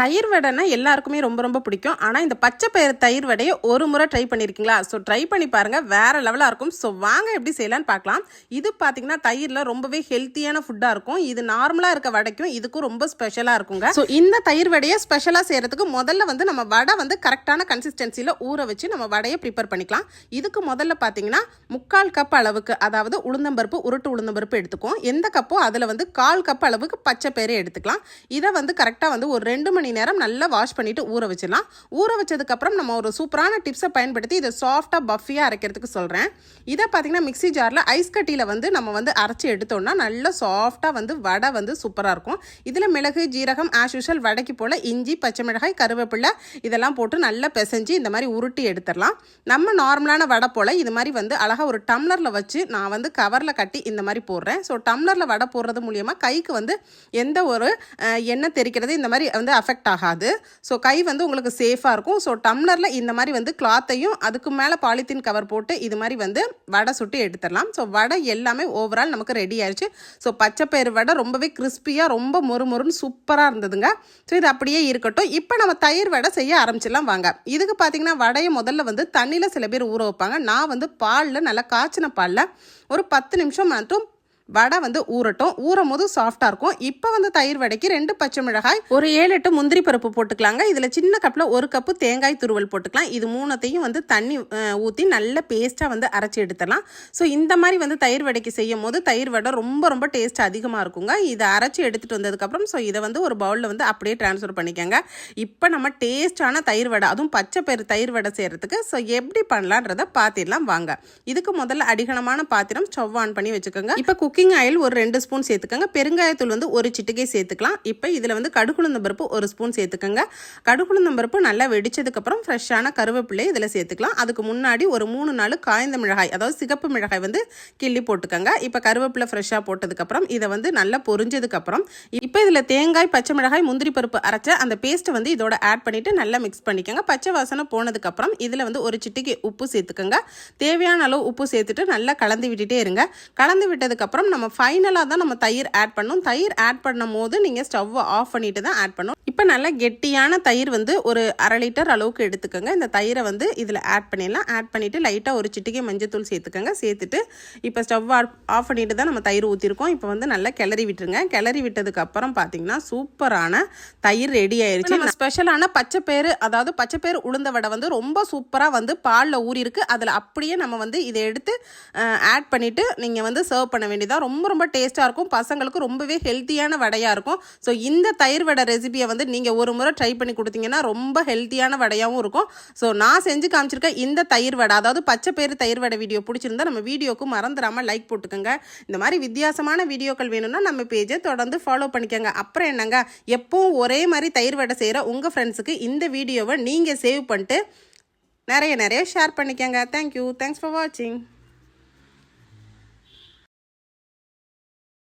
தயிர் வடைனா எல்லாருக்குமே ரொம்ப ரொம்ப பிடிக்கும். ஆனால் இந்த பச்சை பயிர் தயிர் வடையை ஒரு முறை ட்ரை பண்ணியிருக்கீங்களா ஸோ ட்ரை பண்ணி பாருங்கள் வேறு லெவலாக இருக்கும். ஸோ வாங்க எப்படி செய்யலான்னு பார்க்கலாம். இது பார்த்தீங்கன்னா தயிரில் ரொம்பவே ஹெல்த்தியான ஃபுட்டாக இருக்கும். இது நார்மலாக இருக்க வடைக்கும். இதுக்கும் ரொம்ப ஸ்பெஷலாக இருக்குங்க. ஸோ இந்த தயிர் வடையை ஸ்பெஷலாக செய்கிறதுக்கு முதல்ல வந்து நம்ம வடை வந்து கரெக்டான கன்சிஸ்டன்சியில் ஊற வச்சு நம்ம வடையை ப்ரிப்பேர் பண்ணிக்கலாம். இதுக்கு முதல்ல பார்த்தீங்கன்னா முக்கால் கப் அளவுக்கு அதாவது உளுந்தம்பருப்பு உருட்டு உளுந்தம்பருப்பு எடுத்துக்கும் எந்த கப்போ அதில் வந்து கால் கப் அளவுக்கு பச்சை பயிறு எடுத்துக்கலாம். இதை வந்து கரெக்டாக வந்து ஒரு ரெண்டு மணி நேரம் நல்லா வாஷ் பண்ணிவிட்டு ஊற வச்சிடலாம். ஊற வச்சதுக்கப்புறம் நம்ம ஒரு சூப்பரான டிப்ஸை பயன்படுத்தி இதை சாஃப்டாக பஃபியாக அரைக்கிறதுக்கு சொல்கிறேன் இதை பார்த்தீங்கன்னா மிக்ஸி ஜாரில் ஐஸ் கட்டியில் வந்து நம்ம வந்து அரைச்சி எடுத்தோம்னா நல்லா சாஃப்டாக வந்து வடை வந்து சூப்பராக இருக்கும். இதில் மிளகு ஜீரகம் ஆஸ் யூஷுவல் வடைக்கு போல் இஞ்சி பச்சை மிளகாய் கருவேப்பிலை இதெல்லாம் போட்டு நல்லா பிசைஞ்சு இந்த மாதிரி உருட்டி எடுத்துடலாம். நம்ம நார்மலான வடை போல் இது மாதிரி வந்து அழகாக ஒரு டம்ளரில் வச்சு நான் வந்து கவரில் கட்டி இந்த மாதிரி போடுறேன். ஸோ டம்ளரில் வடை போடுறது மூலியமாக கைக்கு வந்து எந்த ஒரு எண்ணெய் தெரிக்கிறது இந்த மாதிரி வந்து அஃபெக்ட் ஆகாது. ஸோ கை வந்து உங்களுக்கு சேஃபாக இருக்கும். ஸோ டம்ளரில் இந்த மாதிரி வந்து கிளாத்தையும் அதுக்கு மேலே பாலித்தீன் கவர் போட்டு இது மாதிரி வந்து வடை சுட்டு எடுத்துடலாம். ஸோ வடை எல்லாமே ஓவரால் நமக்கு ரெடி ஆயிடுச்சு ஸோ பச்சைப்பயிறு வடை ரொம்பவே கிறிஸ்பியாக ரொம்ப மொறு மொறுன்னு சூப்பராக இருந்ததுங்க. ஸோ இது அப்படியே இருக்கட்டும். இப்போ நம்ம தயிர் வடை செய்ய ஆரம்பிச்சிடலாம் வாங்க. இதுக்கு பார்த்தீங்கன்னா வடையை முதல்ல வந்து தண்ணியில் சில பேர் ஊற வைப்பாங்க. நான் வந்து பாலில் நல்லா காய்ச்சின பாலில் ஒரு பத்து நிமிஷம் மட்டும் வடை வந்து ஊறட்டும். ஊறும் போது சாஃப்டாக இருக்கும். இப்போ வந்து தயிர் வடைக்கு ரெண்டு பச்சை மிளகாய் ஒரு ஏழு எட்டு முந்திரி பருப்பு போட்டுக்கலாங்க. இதில் சின்ன கப்பில் ஒரு கப்பு தேங்காய் துருவல் போட்டுக்கலாம். இது மூணத்தையும் வந்து தண்ணி ஊற்றி நல்ல பேஸ்ட்டாக வந்து அரைச்சி எடுத்துடலாம். ஸோ இந்த மாதிரி வந்து தயிர் வடைக்கு செய்யும் போது தயிர் வடை ரொம்ப ரொம்ப டேஸ்ட் அதிகமாக இருக்குங்க. இதை அரைச்சி எடுத்துகிட்டு வந்ததுக்கப்புறம் ஸோ இதை வந்து ஒரு பவுலில் வந்து அப்படியே ட்ரான்ஸ்ஃபர் பண்ணிக்கோங்க. இப்போ நம்ம டேஸ்டான தயிர் வடை அதுவும் பச்சை பயிர் தயிர் வடை செய்கிறதுக்கு ஸோ எப்படி பண்ணலான்றதை பார்த்திடலாம் வாங்க. இதுக்கு முதல்ல அடிகனமான பாத்திரம் ஸ்டவ் ஆன் பண்ணி வச்சுக்கோங்க. இப்போ குக் குக்கிங் ஆயில் ஒரு ரெண்டு ஸ்பூன் சேர்த்துக்கோங்க. பெருங்காயத்தூள் வந்து ஒரு சிட்டிகை சேர்த்துக்கலாம். இப்போ இதில் வந்து கடுகுளுந்தம்பருப்பு ஒரு ஸ்பூன் சேர்த்துக்கோங்க. கடுகுளுந்தம்பருப்பு நல்லா வெடிச்சதுக்கப்புறம் ஃப்ரெஷ்ஷான கருவேப்பிள்ளை இதில் சேர்த்துக்கலாம். அதுக்கு முன்னாடி ஒரு மூணு நாள் காய்ந்த மிளகாய் அதாவது சிகப்பு மிளகாய் வந்து கிள்ளி போட்டுக்கோங்க. இப்போ கருவேப்பிலை ஃப்ரெஷ்ஷாக போட்டதுக்கப்புறம் இதை வந்து நல்லா பொரிஞ்சதுக்கப்புறம் இப்போ இதில் தேங்காய் பச்சை மிளகாய் முந்திரி பருப்பு அரைச்ச அந்த பேஸ்ட்டை வந்து இதோட ஆட் பண்ணிவிட்டு நல்லா மிக்ஸ் பண்ணிக்கோங்க. பச்சை வாசனை போனதுக்கப்புறம் இதில் வந்து ஒரு சிட்டுக்கு உப்பு சேர்த்துக்கோங்க. தேவையான அளவு உப்பு சேர்த்துட்டு நல்லா கலந்து விட்டுட்டே இருங்க. கலந்து விட்டதுக்கப்புறம் நம்ம ஃபைனலாக தான் நம்ம தயிர் ஆட் பண்ணணும். தயிர் ஆட் பண்ணும் போது நீங்கள் ஸ்டவ்வை ஆஃப் பண்ணிட்டு தான் ஆட் பண்ணணும். இப்போ நல்லா கெட்டியான தயிர் வந்து ஒரு அரை லிட்டர் அளவுக்கு எடுத்துக்கோங்க. இந்த தயிரை வந்து இதில் ஆட் பண்ணிடலாம். ஆட் பண்ணிவிட்டு லைட்டாக ஒரு சிட்டிகை மஞ்சத்தூள் சேர்த்துக்கோங்க. சேர்த்துட்டு இப்போ ஸ்டவ் ஆஃப் பண்ணிட்டு தான் நம்ம தயிர் ஊற்றிருக்கோம் இப்போ வந்து நல்லா கிளறி விட்டுருங்க. கிளறி விட்டதுக்கு அப்புறம் பார்த்தீங்கன்னா சூப்பரான தயிர் ரெடி ஆயிருச்சு. நம்ம ஸ்பெஷலான பச்சைப்பயிறு அதாவது பச்சைப்பயிறு உளுந்த வடை வந்து ரொம்ப சூப்பராக வந்து பாலில் ஊறி இருக்கு அதில் அப்படியே நம்ம வந்து இதை எடுத்து ஆட் பண்ணிவிட்டு நீங்கள் வந்து சர்வ் பண்ண வேண்டியதாக ரொம்ப ரொம்ப டேஸ்ட்டாக இருக்கும். பசங்களுக்கு ரொம்பவே ஹெல்த்தியான வடையாக இருக்கும். ஸோ இந்த தயிர் வடை ரெசிபியை வந்து நீங்கள் ஒரு முறை ட்ரை பண்ணி கொடுத்தீங்கன்னா ரொம்ப ஹெல்த்தியான வடையாகவும் இருக்கும். ஸோ நான் செஞ்சு காமிச்சிருக்கேன் இந்த தயிர் வடை அதாவது பச்சை பேர் தயிர் வடை வீடியோ பிடிச்சிருந்தா நம்ம வீடியோக்கு மறந்துடாமல் லைக் போட்டுக்கோங்க. இந்த மாதிரி வித்தியாசமான வீடியோக்கள் வேணும்னா நம்ம பேஜை தொடர்ந்து ஃபாலோ பண்ணிக்கோங்க. அப்புறம் என்னங்க? எப்பவும் ஒரே மாதிரி தயிர் வடை செய்கிற உங்கள் ஃப்ரெண்ட்ஸுக்கு இந்த வீடியோவை நீங்கள் சேவ் பண்ணிட்டு நிறைய நிறைய ஷேர் பண்ணிக்கோங்க. தேங்க்யூ தேங்க்ஸ் ஃபார் வாட்சிங்